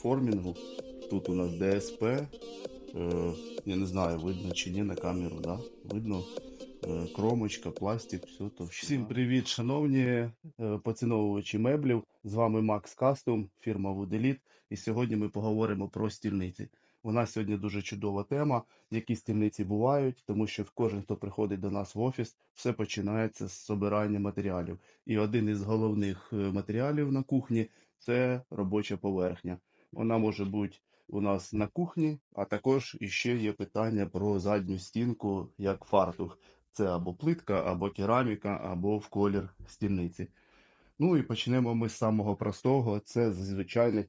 нас постформінгу. Тут у нас ДСП. Е, я не знаю, видно чи ні на камеру, да? Видно. Е, кромочка, пластик, все то. Всім привіт, шановні е, поціновувачі меблів. З вами Макс Кастом, фірма Вуделіт. І сьогодні ми поговоримо про стільниці. У нас сьогодні дуже чудова тема, які стільниці бувають, тому що кожен, хто приходить до нас в офіс, все починається з обирання матеріалів. І один із головних матеріалів на кухні це робоча поверхня. Вона може бути у нас на кухні, а також іще є питання про задню стінку як фартух. Це або плитка, або кераміка, або в колір стільниці. Ну і почнемо ми з самого простого. Це з звичайних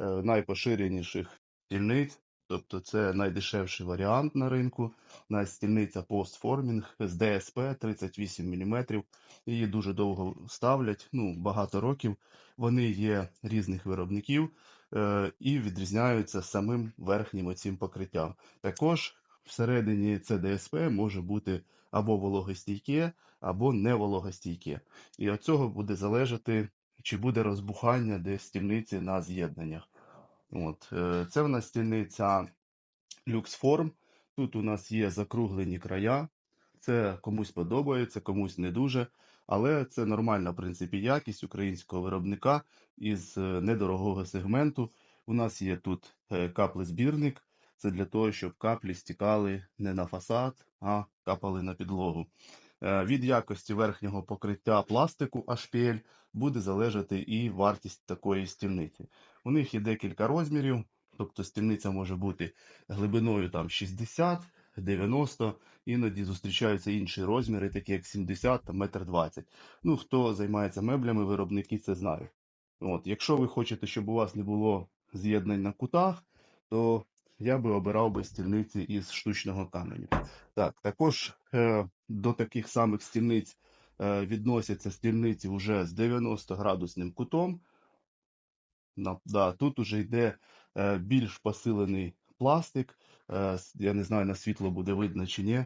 е, найпоширеніших стільниць. Тобто це найдешевший варіант на ринку. У нас стільниця постформінг з ДСП 38 мм. Її дуже довго ставлять, ну багато років. Вони є різних виробників і відрізняються самим верхнім оцим покриттям. Також всередині це ДСП може бути або вологостійке, або невологостійке. І від цього буде залежати, чи буде розбухання десь стільниці на з'єднаннях. От, е, це в нас стільниця люксформ. Тут у нас є закруглені края. Це комусь подобається, комусь не дуже. Але це нормальна, в принципі, якість українського виробника із е, недорогого сегменту. У нас є тут е, каплезбірник. Це для того, щоб каплі стікали не на фасад, а капали на підлогу. Е, Від якості верхнього покриття пластику HPL буде залежати і вартість такої стільниці. У них є декілька розмірів, тобто стільниця може бути глибиною там 60, 90, іноді зустрічаються інші розміри, такі як 70 та 1,20 м. Ну, хто займається меблями, виробники це знають. От, якщо ви хочете, щоб у вас не було з'єднань на кутах, то я би обирав би стільниці із штучного каменю. Так, також е, до таких самих стільниць е, відносяться стільниці вже з 90 градусним кутом. Да, тут уже йде е, більш посилений пластик. Е, я не знаю, на світло буде видно чи ні.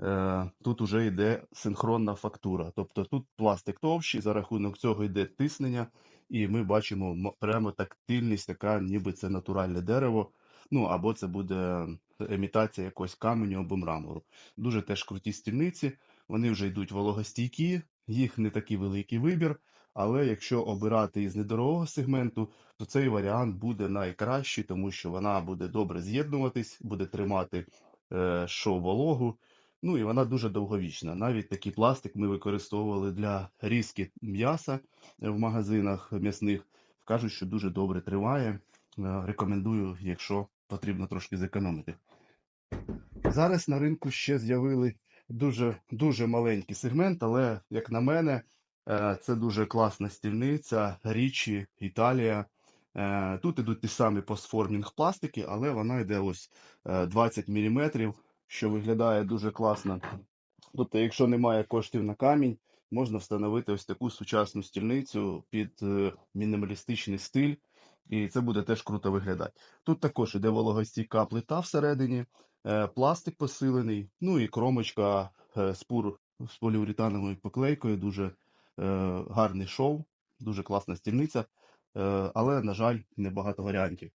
Е, тут уже йде синхронна фактура. Тобто тут пластик товщий, за рахунок цього йде тиснення, і ми бачимо прямо тактильність, така, ніби це натуральне дерево. Ну або це буде емітація якогось каменю або мрамору. Дуже теж круті стільниці. Вони вже йдуть вологостійкі, їх не такий великий вибір. Але якщо обирати із недорогого сегменту, то цей варіант буде найкращий, тому що вона буде добре з'єднуватись, буде тримати е, що вологу. Ну і вона дуже довговічна. Навіть такий пластик ми використовували для різки м'яса е, в магазинах м'ясних. Кажуть, що дуже добре триває. Е, Рекомендую, якщо потрібно трошки зекономити. Зараз на ринку ще з'явили дуже, дуже маленький сегмент, але, як на мене, це дуже класна стільниця, Річі, Італія. Е, Тут ідуть ті самі постформінг пластики, але вона йде ось е, 20 мм, що виглядає дуже класно. Тобто, якщо немає коштів на камінь, можна встановити ось таку сучасну стільницю під е, мінімалістичний стиль, і це буде теж круто виглядати. Тут також іде вологостійка плита всередині, е, пластик посилений, ну і кромочка е, з з поліуретановою поклейкою. Дуже е, гарний шов, дуже класна стільниця, е, але, на жаль, небагато варіантів.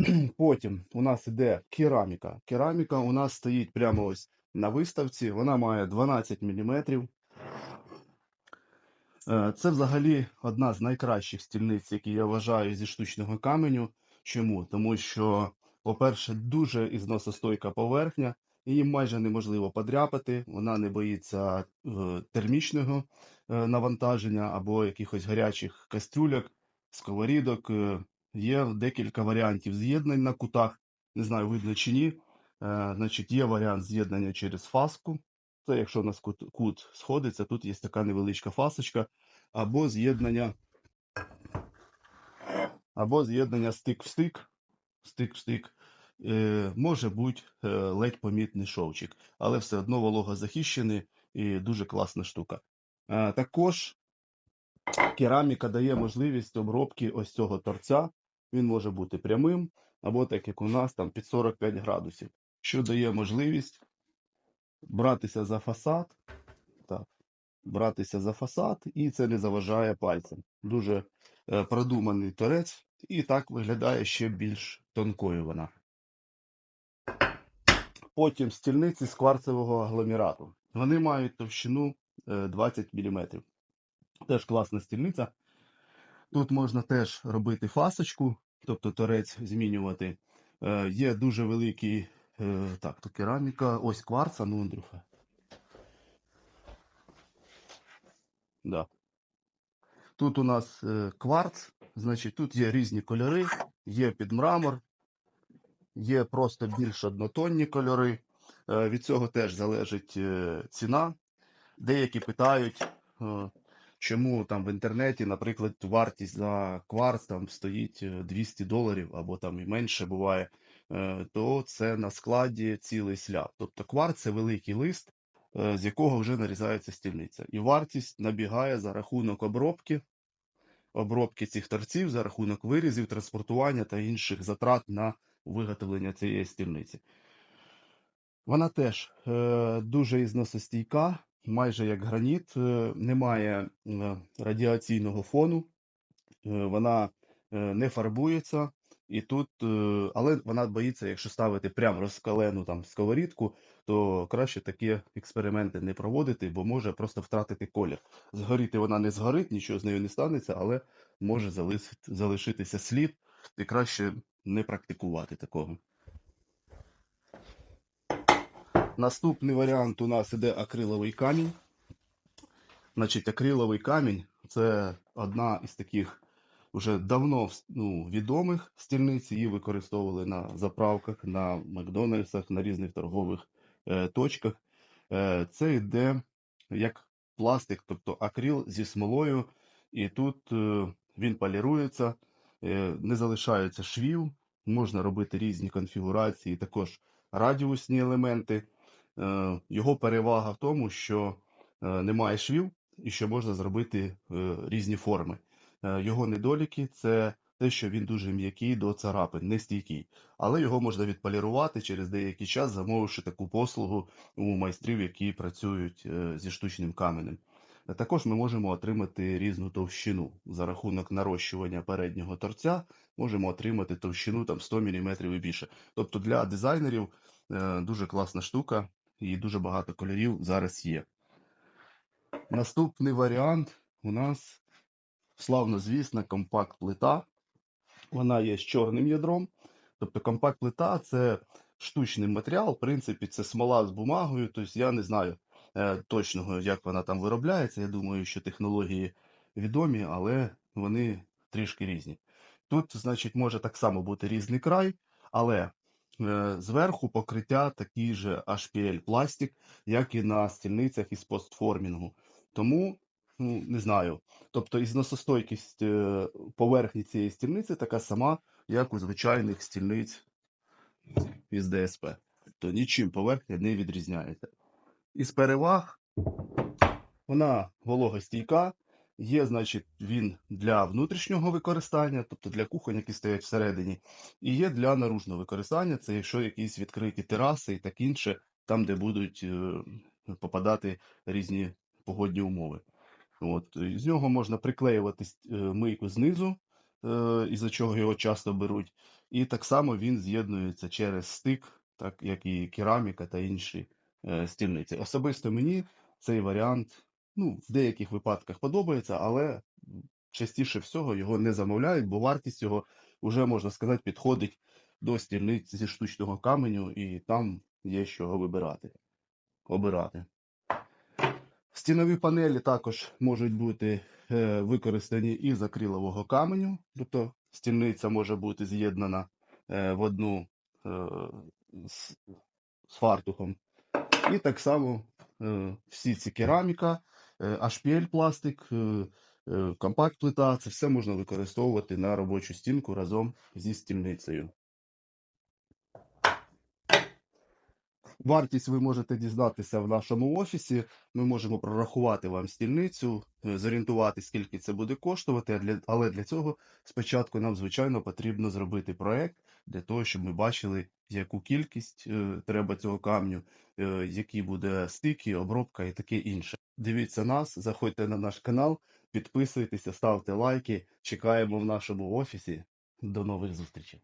Потім у нас іде кераміка. Кераміка у нас стоїть прямо ось на виставці. Вона має 12 мм. Це взагалі одна з найкращих стільниць, які я вважаю зі штучного каменю. Чому? Тому що, по-перше, дуже ізносостойка поверхня, її майже неможливо подряпати, вона не боїться е, термічного е, навантаження або якихось гарячих кастрюляк, сковорідок. Е, Є декілька варіантів з'єднань на кутах. Не знаю, видно чи ні. Значить, є варіант з'єднання через фаску. Це якщо у нас кут, кут сходиться, тут є така невеличка фасочка, або з'єднання, або з'єднання стик в стик, стик в стик. Е, може бути е, ледь помітний шовчик, але все одно вологозахищений і дуже класна штука. Також кераміка дає можливість обробки ось цього торця. Він може бути прямим, або так як у нас там під 45 градусів, що дає можливість братися за фасад. Так, братися за фасад, і це не заважає пальцям. Дуже е, продуманий торець, і так виглядає ще більш тонкою вона. Потім стільниці з кварцевого агломерату. Вони мають товщину е, 20 мм. Теж класна стільниця. Тут можна теж робити фасочку, тобто торець змінювати. Е, Є дуже великий, е, так, то кераміка, ось кварца, ну, Андрюха. Да. Тут у нас е, кварц, значить, тут є різні кольори, є під мрамор, є просто більш однотонні кольори. Е, Від цього теж залежить е, ціна. Деякі питають, е, чому там в інтернеті, наприклад, вартість за кварц там стоїть е, 200 доларів або там і менше буває, то це на складі цілий сляб. Тобто кварц це великий лист, з якого вже нарізається стільниця. І вартість набігає за рахунок обробки, обробки цих торців, за рахунок вирізів, транспортування та інших затрат на виготовлення цієї стільниці. Вона теж е, дуже ізносостійка, майже як граніт, е, немає е, радіаційного фону, е, вона е, не фарбується, і тут, е, але вона боїться, якщо ставити прям розкалену там сковорідку, то краще такі експерименти не проводити, бо може просто втратити колір. Згоріти вона не згорить, нічого з нею не станеться, але може залишитися слід, і краще не практикувати такого. Наступний варіант у нас іде акриловий камінь. Значить, акриловий камінь це одна із таких вже давно ну, відомих стільниць. Її використовували на заправках, на Макдональдсах, на різних торгових е, точках. Е, це йде як пластик, тобто акрил зі смолою, і тут е, він полірується, не залишається швів, можна робити різні конфігурації, також радіусні елементи. Е, Його перевага в тому, що е, немає швів і що можна зробити е, різні форми. Е, Його недоліки це те, що він дуже м'який до царапин, не стійкий. Але його можна відполірувати через деякий час, замовивши таку послугу у майстрів, які працюють е, зі штучним каменем. Також ми можемо отримати різну товщину за рахунок нарощування переднього торця. Можемо отримати товщину там 100 мм і більше. Тобто для дизайнерів е, дуже класна штука і дуже багато кольорів зараз є. Наступний варіант у нас славнозвісна компакт-плита. Вона є з чорним ядром. Тобто компакт-плита це штучний матеріал, в принципі, це смола з бумагою. Тобто я не знаю точного, як вона там виробляється. Я думаю, що технології відомі, але вони трішки різні. Тут, значить, може так само бути різний край, але е, зверху покриття такий же HPL пластик, як і на стільницях із постформінгу. Тому, ну, не знаю. Тобто ізносостойкість е, поверхні цієї стільниці така сама, як у звичайних стільниць із ДСП. Тобто нічим поверхня не відрізняється. Із переваг вона вологостійка. Є, значить, він для внутрішнього використання, тобто для кухонь, які стоять всередині, і є для наружного використання, це якщо якісь відкриті тераси і так інше, там, де будуть е, попадати різні погодні умови. От, з нього можна приклеювати е, мийку знизу, е, із-за чого його часто беруть. І так само він з'єднується через стик, так як і кераміка та інші стільниці. Особисто мені цей варіант ну, в деяких випадках подобається, але частіше всього його не замовляють, бо вартість його вже, можна сказати, підходить до стільниць зі штучного каменю, і там є чого вибирати. Обирати. Стінові панелі також можуть бути е, використані із акрилового каменю, тобто стільниця може бути з'єднана е, в одну е, з фартухом. І так само е, всі ці кераміка, е, HPL пластик, е, компакт-плита, це все можна використовувати на робочу стінку разом зі стільницею. Вартість ви можете дізнатися в нашому офісі. Ми можемо прорахувати вам стільницю, е, зорієнтувати, скільки це буде коштувати. Але для цього спочатку нам, звичайно, потрібно зробити проект для того, щоб ми бачили, яку кількість е, треба цього камню, е, які буде стики, обробка і таке інше. Дивіться нас, заходьте на наш канал, підписуйтеся, ставте лайки. Чекаємо в нашому офісі. До нових зустрічей.